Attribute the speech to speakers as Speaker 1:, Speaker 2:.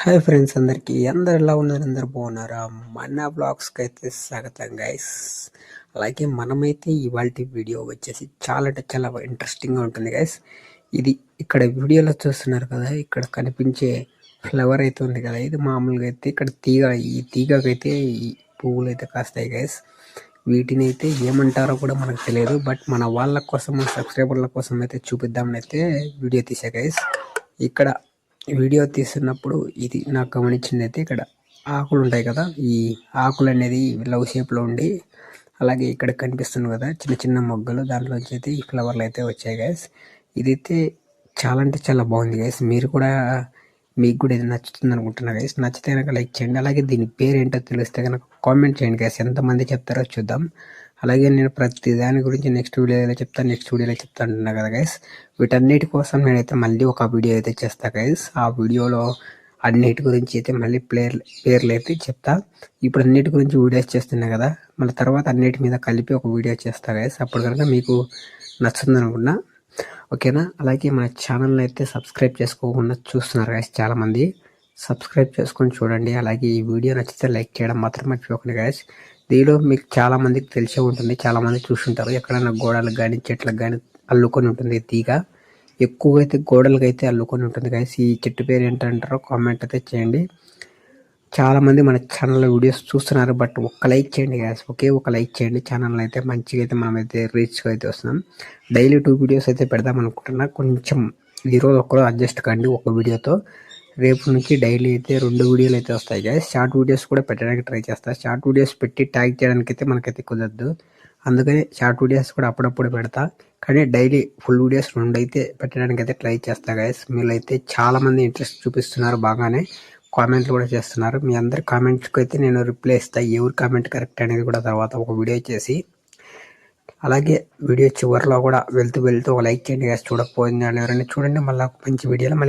Speaker 1: Hi friends అందరికీ. అందరు ఎలా ఉన్నారు? అందరు బాగున్నారా? మన బ్లాగ్స్కి అయితే స్వాగతం గైస్ అలాగే మనమైతే ఇవాళ వీడియో వచ్చేసి చాలా అంటే చాలా ఇంట్రెస్టింగ్గా ఉంటుంది గైస్ ఇది ఇక్కడ వీడియోలో చూస్తున్నారు కదా ఇక్కడ కనిపించే ఫ్లవర్ అయితే ఉంది కదా ఇది మామూలుగా అయితే ఇక్కడ తీగ ఈ తీగకైతే ఈ పువ్వులు అయితే కాస్తాయి గైస్ వీటిని అయితే ఏమంటారో కూడా మనకు తెలియదు బట్ మన వాళ్ళ కోసం మన సబ్స్క్రైబర్ల కోసం అయితే చూపిద్దామని అయితే వీడియో తీసా గైస్ ఇక్కడ వీడియో తీస్తున్నప్పుడు ఇది నాకు గమనించింది అయితే ఇక్కడ ఆకులు ఉంటాయి కదా ఈ ఆకులు అనేది లవ్ షేప్లో ఉండి అలాగే ఇక్కడ కనిపిస్తుంది కదా చిన్న చిన్న మొగ్గలు దాంట్లోంచి అయితే ఈ ఫ్లవర్లు అయితే వచ్చాయి గైస్ ఇదైతే చాలా అంటే చాలా బాగుంది గ్యాస్ మీరు కూడా మీకు కూడా ఇది నచ్చుతుంది అనుకుంటున్నా గైస్ నచ్చితే కనుక లైక్ చేయండి. అలాగే దీని పేరు ఏంటో తెలిస్తే కనుక కామెంట్ చేయండి గైస్ ఎంతమంది చెప్తారో చూద్దాం. అలాగే నేను ప్రతి దాని గురించి నెక్స్ట్ వీడియోలో చెప్తాను నెక్స్ట్ వీడియోలో చెప్తా అంటున్నా కదా గైస్ వీటన్నిటి కోసం నేనైతే మళ్ళీ ఒక వీడియో అయితే చేస్తా గైస్ ఆ వీడియోలో అన్నిటి గురించి అయితే మళ్ళీ ప్లేయర్ పేర్లు అయితే చెప్తా. ఇప్పుడు అన్నిటి గురించి వీడియోస్ చేస్తున్నా కదా మళ్ళీ తర్వాత అన్నిటి మీద కలిపి ఒక వీడియో చేస్తా గైస్ అప్పుడు కనుక మీకు నచ్చుతుంది అనుకున్నా ఓకేనా? అలాగే మన ఛానల్ని అయితే సబ్స్క్రైబ్ చేసుకోకుండా చూస్తున్నారు గైస్ చాలామంది. సబ్స్క్రైబ్ చేసుకొని చూడండి. అలాగే ఈ వీడియో నచ్చితే లైక్ చేయడం మాత్రం మర్చిపోకండి గాయస్ దీనిలో మీకు చాలామందికి తెలిసే ఉంటుంది. చాలామంది చూసుంటారు. చూస్తుంటారు ఎక్కడైనా గోడలకు కానీ చెట్లకు కానీ అల్లుకొని ఉంటుంది తీగ. ఎక్కువగా అయితే గోడలకు అయితే అల్లుకొని ఉంటుంది గాయస్ ఈ చెట్టు పేరు ఏంటంటారో కామెంట్ అయితే చేయండి. చాలామంది మన ఛానల్లో వీడియోస్ చూస్తున్నారు బట్ ఒక్క లైక్ చేయండి గ్యాస్ ఒకే ఒక లైక్ చేయండి. ఛానల్ అయితే మంచిగా అయితే మనమైతే రీచ్గా అయితే వస్తున్నాం. డైలీ టూ వీడియోస్ అయితే పెడదాం అనుకుంటున్నా. కొంచెం ఈరోజు ఒక్కరోజు అడ్జస్ట్ కండి ఒక వీడియోతో రేపు నుంచి డైలీ అయితే రెండు వీడియోలు అయితే వస్తాయి గాయస్ షార్ట్ వీడియోస్ కూడా పెట్టడానికి ట్రై చేస్తా. షార్ట్ వీడియోస్ పెట్టి ట్యాగ్ చేయడానికి అయితే మనకైతే కుదరదు. అందుకని షార్ట్ వీడియోస్ కూడా అప్పుడప్పుడు పెడతా. కానీ డైలీ ఫుల్ వీడియోస్ రెండు అయితే పెట్టడానికి అయితే ట్రై చేస్తా గాయస్ మీరు అయితే చాలామంది ఇంట్రెస్ట్ చూపిస్తున్నారు బాగానే. కామెంట్లు కూడా చేస్తున్నారు. మీ అందరి కామెంట్స్కి అయితే నేను రిప్లై ఇస్తాను ఎవరి కామెంట్ కరెక్ట్ అనేది కూడా తర్వాత ఒక వీడియో చేసి. అలాగే వీడియో చివరిలో కూడా వెళ్తూ వెళ్తూ ఒక లైక్ చేయండి చూడకపోయింది ఎవరైనా చూడండి. మళ్ళీ మంచి వీడియోలో